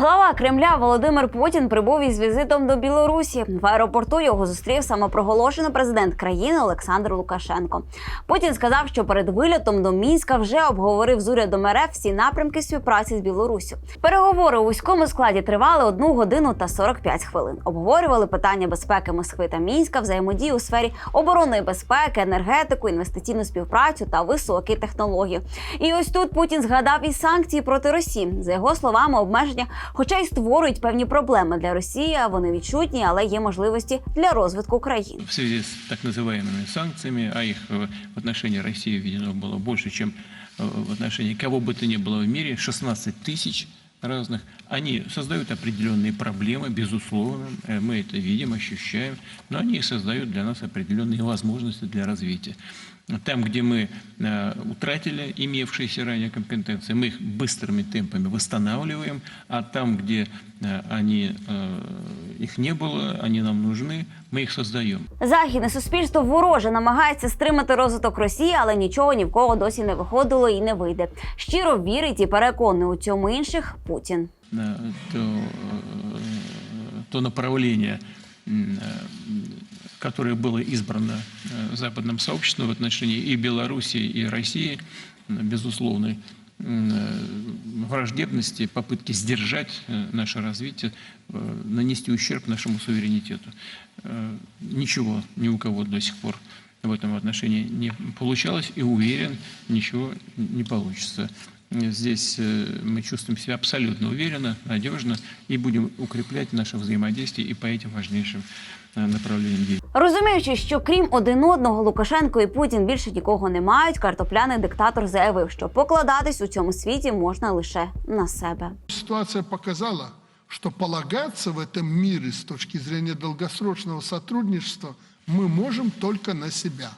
Глава Кремля Володимир Путін прибув із візитом до Білорусі. В аеропорту його зустрів самопроголошений президент країни Олександр Лукашенко. Путін сказав, що перед вильотом до Мінська вже обговорив з урядом РФ всі напрямки співпраці з Білоруссю. Переговори у вузькому складі тривали 1 годину та 45 хвилин. Обговорювали питання безпеки Москви та Мінська, взаємодії у сфері оборонної безпеки, енергетику, інвестиційну співпрацю та високі технології. І ось тут Путін згадав і санкції проти Росії. За його словами, обмеження, хоча й створюють певні проблеми для Росії, а вони відчутні, але є можливості для розвитку країни. в связи с так называемыми санкциями, а их э, в отношении России введено было больше, чем э, в отношении кого бы то ни было в мире, 16 тысяч разных, они создают определенные проблемы, безусловно, э, мы это видим, ощущаем, но они создают для нас определенные возможности для развития. Там, где мы э, утратили имевшиеся ранее компетенции, мы их быстрыми темпами восстанавливаем, а там, где э, они, э, их не было, они нам нужны, мы их создаем. Західне суспільство вороже намагається стримати розвиток Росії, але нічого ні в кого досі не виходило і не вийде. Щиро вірить і переконує у цьому інших Путін. э, то, э, то направление, э, которое было избрано западным сообществом в отношении и Белоруссии, и России, безусловной враждебности, попытки сдержать наше развитие, нанести ущерб нашему суверенитету. Ничего ни у кого до сих пор в этом отношении не получалось, и уверен, ничего не получится. Здесь э, мы чувствуем себя абсолютно уверенно, надежно и будем укреплять наше взаимодействие и по этим важнейшим э, направлениям деятельности. Розуміючи, що крім один одного Лукашенко і Путін більше нікого не мають, картопляний диктатор заявив, що покладатись у цьому світі можна лише на себе. Ситуация показала, что полагаться в этом мире с точки зрения долгосрочного сотрудничества мы можем только на себя.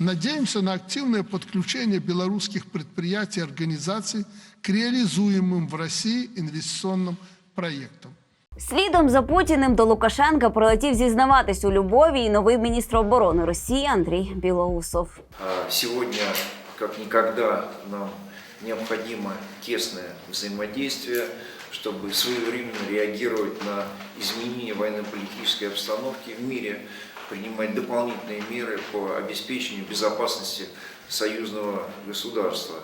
Надеемся на активное подключение белорусских предприятий и организаций к реализуемым в России инвестиционным проектам. Слідом за Путіним до Лукашенка прилетів зізнаватись у любові і новий міністр оборони Росії Андрій Білоусов. А Сегодня, как никогда, нам необходимо тесное взаимодействие, чтобы своевременно реагировать на изменения военно-политической обстановки в мире, принимать дополнительные меры по обеспечению безопасности союзного государства.